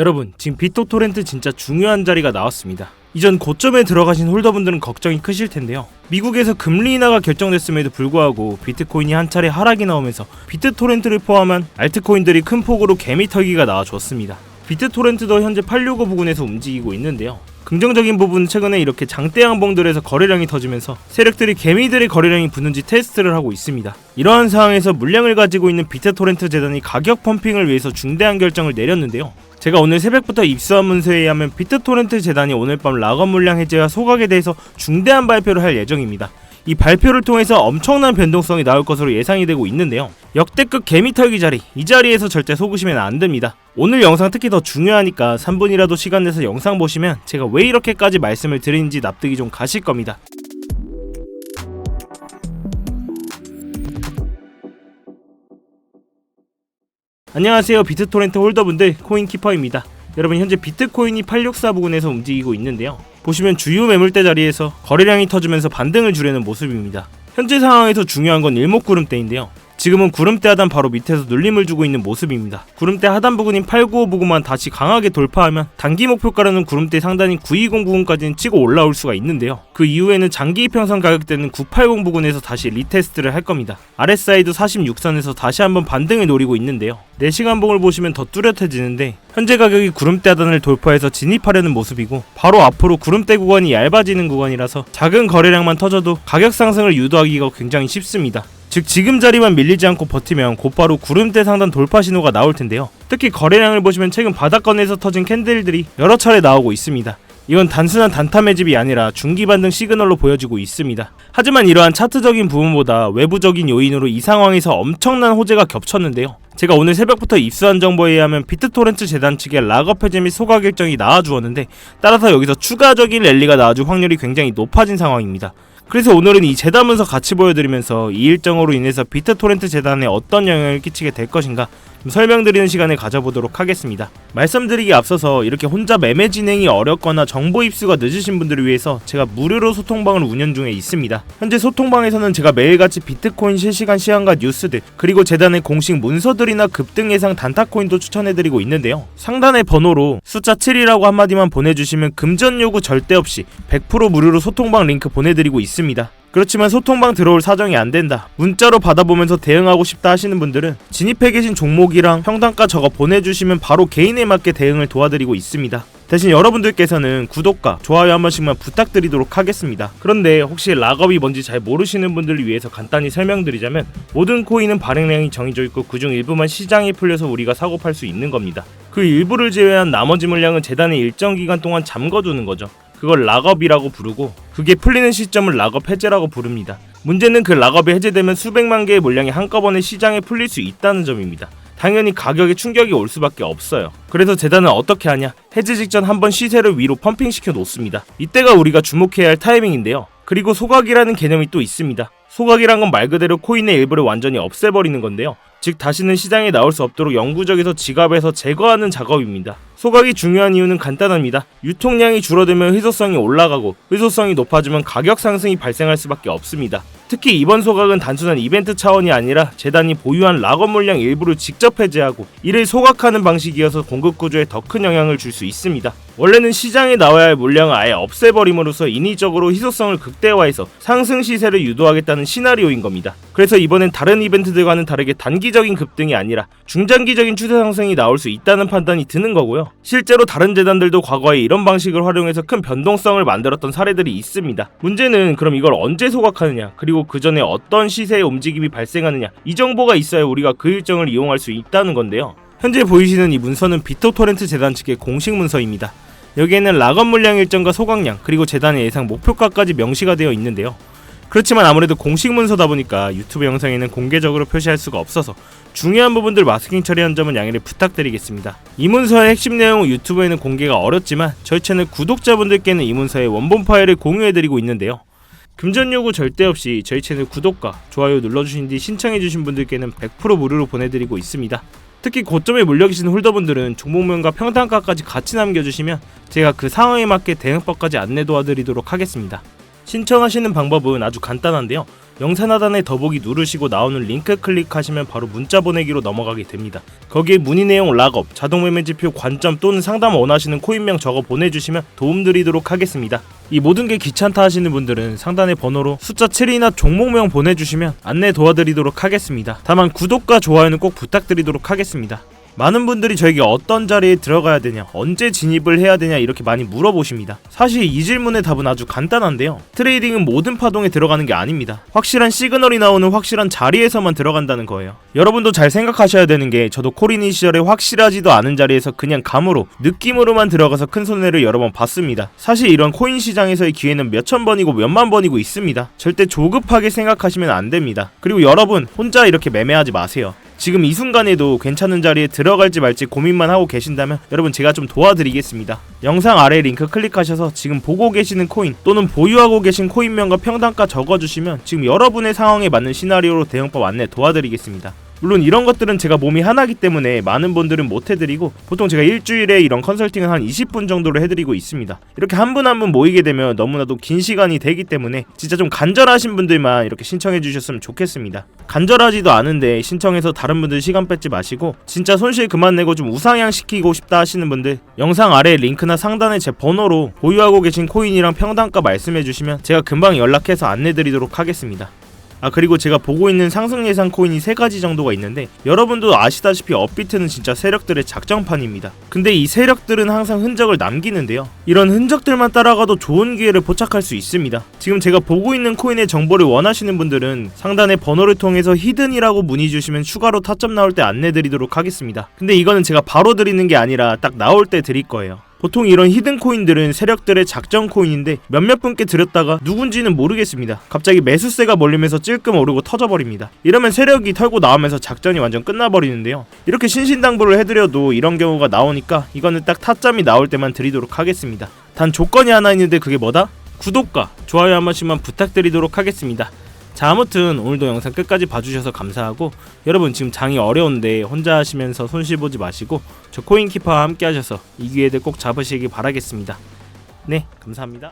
여러분, 지금 비토 토렌트 진짜 중요한 자리가 나왔습니다. 이전 고점에 들어가신 홀더분들은 걱정이 크실 텐데요. 미국에서 금리 인하가 결정됐음에도 불구하고 비트코인이 한 차례 하락이 나오면서 비트토렌트를 포함한 알트코인들이 큰 폭으로 개미 털기가 나와줬습니다. 비트토렌트도 현재 865 부근에서 움직이고 있는데요. 긍정적인 부분은 최근에 이렇게 장대 양봉들에서 거래량이 터지면서 세력들이 개미들의 거래량이 붙는지 테스트를 하고 있습니다. 이러한 상황에서 물량을 가지고 있는 비트토렌트 재단이 가격 펌핑을 위해서 중대한 결정을 내렸는데요. 제가 오늘 새벽부터 입수한 문서에 의하면 비트토렌트 재단이 오늘 밤 락업 물량 해제와 소각에 대해서 중대한 발표를 할 예정입니다. 이 발표를 통해서 엄청난 변동성이 나올 것으로 예상이 되고 있는데요. 역대급 개미 털기 자리, 이 자리에서 절대 속으시면 안 됩니다. 오늘 영상 특히 더 중요하니까 3분이라도 시간 내서 영상 보시면 제가 왜 이렇게까지 말씀을 드리는지 납득이 좀 가실 겁니다. 안녕하세요. 비트토렌트 홀더분들 코인키퍼입니다. 여러분 현재 비트코인이 864 부근에서 움직이고 있는데요. 보시면 주요 매물대 자리에서 거래량이 터지면서 반등을 주려는 모습입니다. 현재 상황에서 중요한 건 일목구름대인데요 지금은 구름대 하단 바로 밑에서 눌림을 주고 있는 모습입니다. 구름대 하단 부근인 895 부근만 다시 강하게 돌파하면 단기 목표가라는 구름대 상단인 920 부근까지는 치고 올라올 수가 있는데요. 그 이후에는 장기 이평선 가격대는 980 부근에서 다시 리테스트를 할 겁니다. RSI도 46선에서 다시 한번 반등을 노리고 있는데요. 4시간 봉을 보시면 더 뚜렷해지는데 현재 가격이 구름대 하단을 돌파해서 진입하려는 모습이고 바로 앞으로 구름대 구간이 얇아지는 구간이라서 작은 거래량만 터져도 가격 상승을 유도하기가 굉장히 쉽습니다. 즉 지금 자리만 밀리지 않고 버티면 곧바로 구름대 상단 돌파 신호가 나올 텐데요. 특히 거래량을 보시면 최근 바닥권에서 터진 캔들들이 여러 차례 나오고 있습니다. 이건 단순한 단타 매집이 아니라 중기 반등 시그널로 보여지고 있습니다. 하지만 이러한 차트적인 부분보다 외부적인 요인으로 이 상황에서 엄청난 호재가 겹쳤는데요. 제가 오늘 새벽부터 입수한 정보에 의하면 비트토렌트 재단 측의 락업 해제 및 소각 일정이 나와주었는데 따라서 여기서 추가적인 랠리가 나와줄 확률이 굉장히 높아진 상황입니다. 그래서 오늘은 이 재단 문서 같이 보여드리면서 이 일정으로 인해서 비트토렌트 재단에 어떤 영향을 끼치게 될 것인가 좀 설명드리는 시간을 가져보도록 하겠습니다. 말씀드리기 앞서서 이렇게 혼자 매매 진행이 어렵거나 정보 입수가 늦으신 분들을 위해서 제가 무료로 소통방을 운영 중에 있습니다. 현재 소통방에서는 제가 매일같이 비트코인 실시간 시황과 뉴스들 그리고 재단의 공식 문서들이나 급등 예상 단타코인도 추천해드리고 있는데요. 상단의 번호로 숫자 7이라고 한마디만 보내주시면 금전 요구 절대 없이 100% 무료로 소통방 링크 보내드리고 있습니다. 그렇지만 소통방 들어올 사정이 안 된다. 문자로 받아보면서 대응하고 싶다 하시는 분들은 진입해 계신 종목이랑 평단가 적어 보내주시면 바로 개인에 맞게 대응을 도와드리고 있습니다. 대신 여러분들께서는 구독과 좋아요 한 번씩만 부탁드리도록 하겠습니다. 그런데 혹시 락업이 뭔지 잘 모르시는 분들을 위해서 간단히 설명드리자면 모든 코인은 발행량이 정해져 있고 그중 일부만 시장이 풀려서 우리가 사고 팔 수 있는 겁니다. 그 일부를 제외한 나머지 물량은 재단에 일정 기간 동안 잠궈두는 거죠. 그걸 락업이라고 부르고 그게 풀리는 시점을 락업 해제라고 부릅니다. 문제는 그 락업이 해제되면 수백만 개의 물량이 한꺼번에 시장에 풀릴 수 있다는 점입니다. 당연히 가격에 충격이 올 수밖에 없어요. 그래서 재단은 어떻게 하냐? 해제 직전 한번 시세를 위로 펌핑시켜 놓습니다. 이때가 우리가 주목해야 할 타이밍인데요. 그리고 소각이라는 개념이 또 있습니다. 소각이란 건 말 그대로 코인의 일부를 완전히 없애버리는 건데요. 즉 다시는 시장에 나올 수 없도록 영구적에서 지갑에서 제거하는 작업입니다. 소각이 중요한 이유는 간단합니다. 유통량이 줄어들면 희소성이 올라가고 희소성이 높아지면 가격 상승이 발생할 수밖에 없습니다. 특히 이번 소각은 단순한 이벤트 차원이 아니라 재단이 보유한 락업 물량 일부를 직접 해제하고 이를 소각하는 방식이어서 공급 구조에 더 큰 영향을 줄 수 있습니다. 원래는 시장에 나와야 할 물량을 아예 없애버림으로써 인위적으로 희소성을 극대화해서 상승 시세를 유도하겠다는 시나리오인 겁니다. 그래서 이번엔 다른 이벤트들과는 다르게 단기적인 급등이 아니라 중장기적인 추세 상승이 나올 수 있다는 판단이 드는 거고요. 실제로 다른 재단들도 과거에 이런 방식을 활용해서 큰 변동성을 만들었던 사례들이 있습니다. 문제는 그럼 이걸 언제 소각하느냐, 그리고 그 전에 어떤 시세의 움직임이 발생하느냐, 이 정보가 있어야 우리가 그 일정을 이용할 수 있다는 건데요. 현재 보이시는 이 문서는 비토토렌트 재단 측의 공식 문서입니다. 여기에는 락업 물량 일정과 소각량 그리고 재단의 예상 목표가까지 명시가 되어 있는데요. 그렇지만 아무래도 공식 문서다 보니까 유튜브 영상에는 공개적으로 표시할 수가 없어서 중요한 부분들 마스킹 처리한 점은 양해를 부탁드리겠습니다. 이 문서의 핵심 내용은 유튜브에는 공개가 어렵지만 저희 채널 구독자분들께는 이 문서의 원본 파일을 공유해드리고 있는데요. 금전 요구 절대 없이 저희 채널 구독과 좋아요 눌러주신 뒤 신청해주신 분들께는 100% 무료로 보내드리고 있습니다. 특히 고점에 물려 계신 홀더분들은 종목명과 평단가까지 같이 남겨주시면 제가 그 상황에 맞게 대응법까지 안내 도와드리도록 하겠습니다. 신청하시는 방법은 아주 간단한데요. 영상 하단에 더보기 누르시고 나오는 링크 클릭하시면 바로 문자 보내기로 넘어가게 됩니다. 거기에 문의 내용 락업, 자동 매매 지표, 관점 또는 상담 원하시는 코인명 적어 보내주시면 도움드리도록 하겠습니다. 이 모든 게 귀찮다 하시는 분들은 상단의 번호로 숫자 7이나 종목명 보내주시면 안내 도와드리도록 하겠습니다. 다만 구독과 좋아요는 꼭 부탁드리도록 하겠습니다. 많은 분들이 저에게 어떤 자리에 들어가야 되냐, 언제 진입을 해야 되냐 이렇게 많이 물어보십니다. 사실 이 질문의 답은 아주 간단한데요. 트레이딩은 모든 파동에 들어가는 게 아닙니다. 확실한 시그널이 나오는 확실한 자리에서만 들어간다는 거예요. 여러분도 잘 생각하셔야 되는 게 저도 코리니 시절에 확실하지도 않은 자리에서 그냥 감으로 느낌으로만 들어가서 큰 손해를 여러 번 봤습니다. 사실 이런 코인 시장에서의 기회는 몇천 번이고 몇만 번이고 있습니다. 절대 조급하게 생각하시면 안 됩니다. 그리고 여러분 혼자 이렇게 매매하지 마세요. 지금 이 순간에도 괜찮은 자리에 들어갈지 말지 고민만 하고 계신다면 여러분 제가 좀 도와드리겠습니다. 영상 아래 링크 클릭하셔서 지금 보고 계시는 코인 또는 보유하고 계신 코인명과 평단가 적어주시면 지금 여러분의 상황에 맞는 시나리오로 대응법 안내 도와드리겠습니다. 물론 이런 것들은 제가 몸이 하나기 때문에 많은 분들은 못 해드리고 보통 제가 일주일에 이런 컨설팅은 한 20분 정도로 해드리고 있습니다. 이렇게 한 분 한 분 모이게 되면 너무나도 긴 시간이 되기 때문에 진짜 좀 간절하신 분들만 이렇게 신청해 주셨으면 좋겠습니다. 간절하지도 않은데 신청해서 다른 분들 시간 뺏지 마시고 진짜 손실 그만 내고 좀 우상향 시키고 싶다 하시는 분들 영상 아래 링크나 상단에 제 번호로 보유하고 계신 코인이랑 평단가 말씀해 주시면 제가 금방 연락해서 안내 드리도록 하겠습니다. 아 그리고 제가 보고 있는 상승 예상 코인이 세 가지 정도가 있는데 여러분도 아시다시피 업비트는 진짜 세력들의 작정판입니다. 근데 이 세력들은 항상 흔적을 남기는데요. 이런 흔적들만 따라가도 좋은 기회를 포착할 수 있습니다. 지금 제가 보고 있는 코인의 정보를 원하시는 분들은 상단의 번호를 통해서 히든이라고 문의 주시면 추가로 타점 나올 때 안내 드리도록 하겠습니다. 근데 이거는 제가 바로 드리는 게 아니라 딱 나올 때 드릴 거예요. 보통 이런 히든 코인들은 세력들의 작전 코인인데 몇몇 분께 드렸다가 누군지는 모르겠습니다. 갑자기 매수세가 몰리면서 찔끔 오르고 터져버립니다. 이러면 세력이 털고 나오면서 작전이 완전 끝나버리는데요. 이렇게 신신당부를 해드려도 이런 경우가 나오니까 이거는 딱 타점이 나올 때만 드리도록 하겠습니다. 단 조건이 하나 있는데 그게 뭐다? 구독과 좋아요 한 번씩만 부탁드리도록 하겠습니다. 자 아무튼 오늘도 영상 끝까지 봐주셔서 감사하고 여러분 지금 장이 어려운데 혼자 하시면서 손실 보지 마시고 저 코인키퍼와 함께 하셔서 이 기회들 꼭 잡으시기 바라겠습니다. 네 감사합니다.